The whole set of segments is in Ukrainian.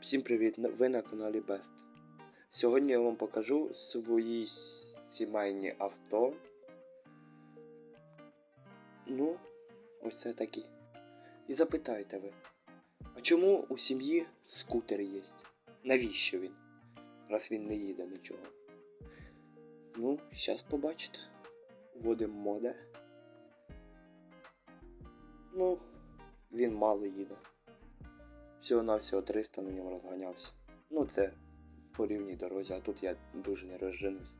Всім привіт! Ви на каналі Best. Сьогодні я вам покажу свої сімейні авто. Ну, ось це такі. І запитаєте ви, а чому у сім'ї скутер є? Навіщо він? Раз він не їде нічого. Ну, зараз побачите. Вводимо моде. Ну, він мало їде. Всього на всього 300 на ньому розганявся. Ну це по рівній дорозі, а тут я дуже не розженусь.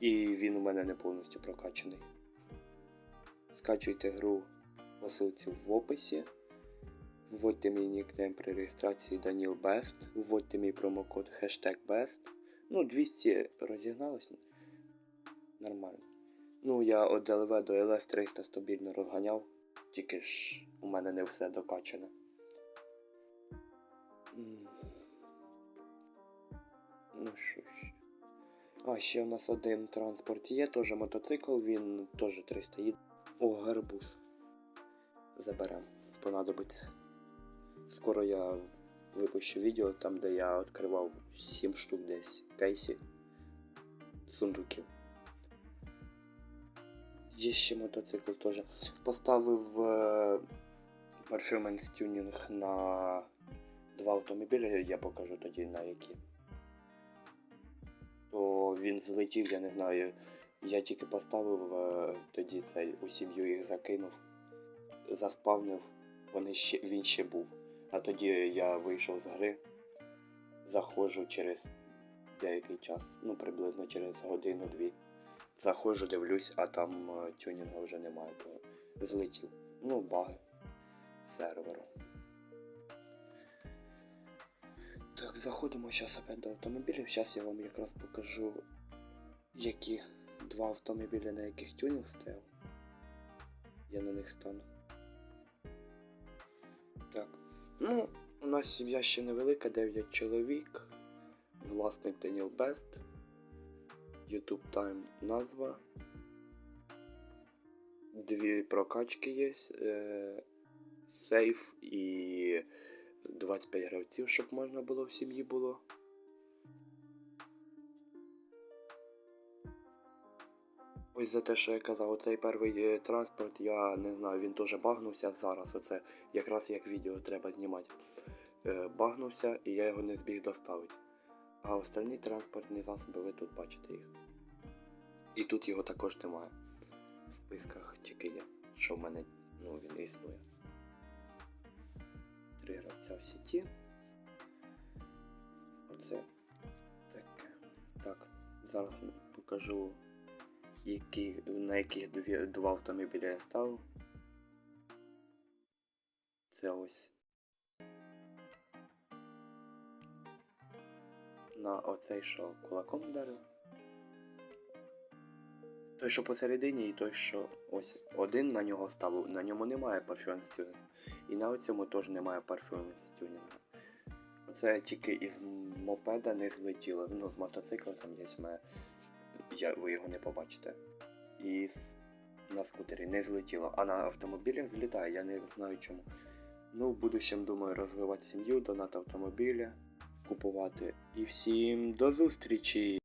І він у мене не повністю прокачаний. Скачуйте гру по ссылці в описі. Вводьте мій нікнейм при реєстрації Daniel Best. Вводьте мій промокод хештег Best. Ну, 200 розігналось. Нормально. Ну, я від ЛВ до ЛС 300 стабільно розганяв. Тільки ж у мене не все докачане. Ну що ще? А, ще у нас один транспорт є, теж мотоцикл, він теж 300 їде. О, гарбуз. Заберем, понадобиться. Скоро я випущу відео там, де я відкривав 7 штук десь кейсів сундуків. Є ще мотоцикл теж. Поставив е, перформанс тюнінг на два автомобілі, я покажу тоді на які. То він злетів, я не знаю. Я тільки поставив е, тоді цей у сім'ю їх закинув, заспавнив, вони ще, він ще був. А тоді я вийшов з гри, заходжу через деякий час, ну приблизно через годину-дві. Заходжу, дивлюсь, а там е, тюнінга вже немає, то злетів. Ну, баги серверу. Так, заходимо зараз опять до автомобілів. Зараз я вам якраз покажу, які два автомобілі, на яких тюнінг стояв. Я на них стану. Так. Ну, у нас сім'я ще невелика, 9 чоловік. Власник Daniel Best. YouTube Time назва. Дві прокачки є. Е, сейф і 25 гравців, щоб можна було в сім'ї було. Ось за те, що я казав, оцей перший е, транспорт, я не знаю, він теж багнувся зараз. Оце якраз як відео треба знімати. Е, багнувся і я його не зміг доставити. А остальні транспортні засоби ви тут бачите їх. І тут його також немає. В списках тільки є, що в мене ну, він існує. Три в сіті. Оце таке. Так, зараз покажу, які, на яких два автомобілі я ставив. Це ось на оцей, що кулаком вдарив. Той, що посередині, і той, що ось один на нього ставив, на ньому немає парфюм стюнінга. І на цьому теж немає парфюм стюнінга. Оце тільки із мопеда не злетіло. Ну, з мотоцикла там десь має. Я, ви його не побачите. І на скутері не злетіло. А на автомобілях злітає, я не знаю чому. Ну, в будущем думаю розвивати сім'ю, донат автомобіля, купувати. І всім до зустрічі!